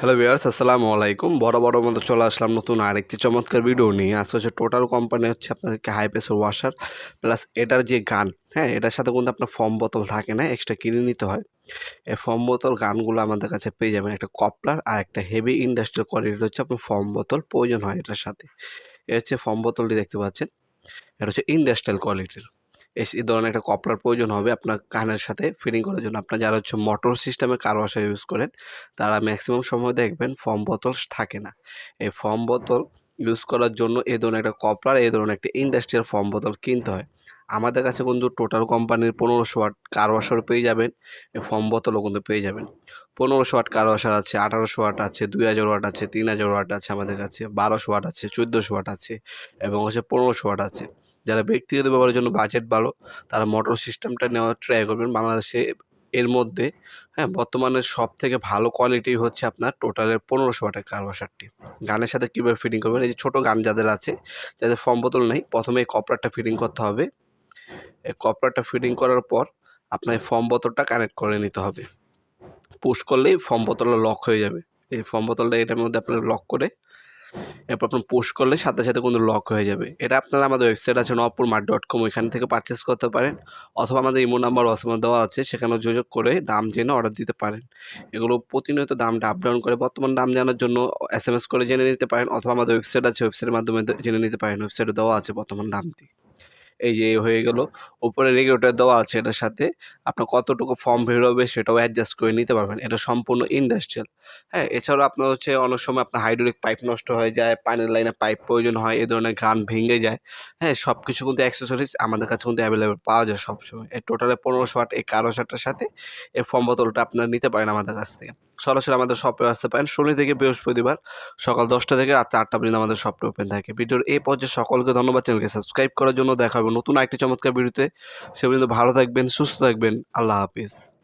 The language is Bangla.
হ্যালো বিয়ার্স আসসালামু আলাইকুম। বড় বড় মতো চলে আসলাম নতুন আরেকটি চমৎকার ভিডিও নিয়ে। আজকে হচ্ছে টোটাল কোম্পানি হচ্ছে আপনাদেরকে হাই প্রেসার ওয়াশার প্লাস এটার যে গান হ্যাঁ এটার সাথে কিন্তু আপনার ফর্ম বোতল থাকে না এক্সট্রা কিনে নিতে হয়। এই ফর্ম বোতল গানগুলো আমাদের কাছে পেয়ে যাবেন একটা কপলার আর একটা হেভি ইন্ডাস্ট্রিয়াল কোয়ালিটির হচ্ছে আপনার ফর্ম বোতল প্রয়োজন হয় এটার সাথে। এ হচ্ছে ফর্ম বোতলটি দেখতে পাচ্ছেন, এটা হচ্ছে ইন্ডাস্ট্রিয়াল কোয়ালিটির এই ধরনের একটা কপলার প্রয়োজন হবে আপনার কানের সাথে ফিটিং করার জন্য। আপনার যারা হচ্ছে মোটর সিস্টেমে কার ওয়াশার ইউজ করেন, তারা ম্যাক্সিমাম সময় দেখবেন ফর্ম বোতল থাকে না। এই ফর্ম বোতল ইউজ করার জন্য এই ধরনের একটা কপলার এই ধরনের একটা ইন্ডাস্ট্রিয়াল ফর্ম বোতল কিনতে হয়। আমাদের কাছে কিন্তু টোটাল কোম্পানির পনেরোশো ওয়াট কার ওয়াশার পেয়ে যাবেন, এই ফর্ম বোতলও কিন্তু পেয়ে যাবেন। পনেরোশো ওয়াট কার ওয়াশার আছে, আঠারোশো ওয়াট আছে, দুই হাজার ওয়াট আছে, তিন হাজার ওয়াট আছে আমাদের কাছে, বারোশো ওয়াট আছে, চোদ্দোশো ওয়াট আছে এবং হচ্ছে পনেরোশো ওয়াট আছে। যারা ব্যক্তিগত ব্যবহারের জন্য বাজেট ভালো, তারা মোটর সিস্টেমটা নেওয়ার ট্রাই করবেন। বাংলাদেশে এর মধ্যে হ্যাঁ বর্তমানে সব থেকে ভালো কোয়ালিটি হচ্ছে আপনার টোটালের পনেরোশো ওয়াটের ওয়াশারটি গানের সাথে কীভাবে ফিটিং করবেন? এই যে ছোটো গান যাদের আছে, যাদের ফর্ম বোতল নেই, প্রথমে এই কপড়াটা ফিটিং করতে হবে। এই কপড়াটা ফিটিং করার পর আপনার ফর্ম বোতলটা কানেক্ট করে নিতে হবে। পুশ করলেই ফর্ম বোতলটা লক হয়ে যাবে। এই ফর্ম বোতলটা এটার মধ্যে আপনার লক করে এরপর আপনার পোস্ট করলে সাথে সাথে কিন্তু লক হয়ে যাবে। এটা আপনারা আমাদের ওয়েবসাইট আছে নপুর মার্ট ডট কম ওইখান থেকে পারচেস করতে পারেন। অথবা আমাদের ইমো নাম্বার ওয়াসমার দেওয়া আছে সেখানে যোগাযোগ করে দাম জেনে অর্ডার দিতে পারেন। এগুলো প্রতিনিয়ত দামটা আপ ডাউন করে, বর্তমান দাম জানার জন্য এস এম এস করে জেনে নিতে পারেন, অথবা আমাদের ওয়েবসাইট আছে ওয়েবসাইটের মাধ্যমে জেনে নিতে পারেন। ওয়েবসাইটে দেওয়া আছে বর্তমান দামটি। এই যে হয়ে গেল। উপরে রেগুলেটর দেওয়া আছে এটার সাথে। আপনার কতটুকু ফর্ম বেরোবে সেটাও অ্যাডজাস্ট করে নিতে পারবেন। এটা সম্পূর্ণ ইন্ডাস্ট্রিয়াল হ্যাঁ এছাড়াও আপনার হচ্ছে অনেক সময় আপনার হাইড্রোলিক পাইপ নষ্ট হয়ে যায় পানির লাইনে পাইপ প্রয়োজন হয় এই ধরনের গান ভেঙে যায়। হ্যাঁ সব কিছু কিন্তু অ্যাক্সেসরিজ আমাদের কাছে কিন্তু অ্যাভেলেবেল পাওয়া যায় সবসময়। এই টোটালে পনেরোশো ওয়াট এই কারও শার্টের সাথে এই ফর্ম বোতলটা আপনারা নিতে পারেন আমাদের কাছ থেকে। সরাসরি আমাদের শপে আসতে পারেন। শনি থেকে বৃহস্পতিবার সকাল দশটা থেকে রাত আটটা পর্যন্ত আমাদের শপটা ওপেন থাকে। ভিডিওর এই পর্যায়ে সকলকে ধন্যবাদ। চ্যানেলকে সাবস্ক্রাইব করার জন্য দেখা নতুন একটি চমৎকার ভিডিওতে সে পর্যন্ত ভালো থাকবেন সুস্থ থাকবেন। আল্লাহ হাফিজ।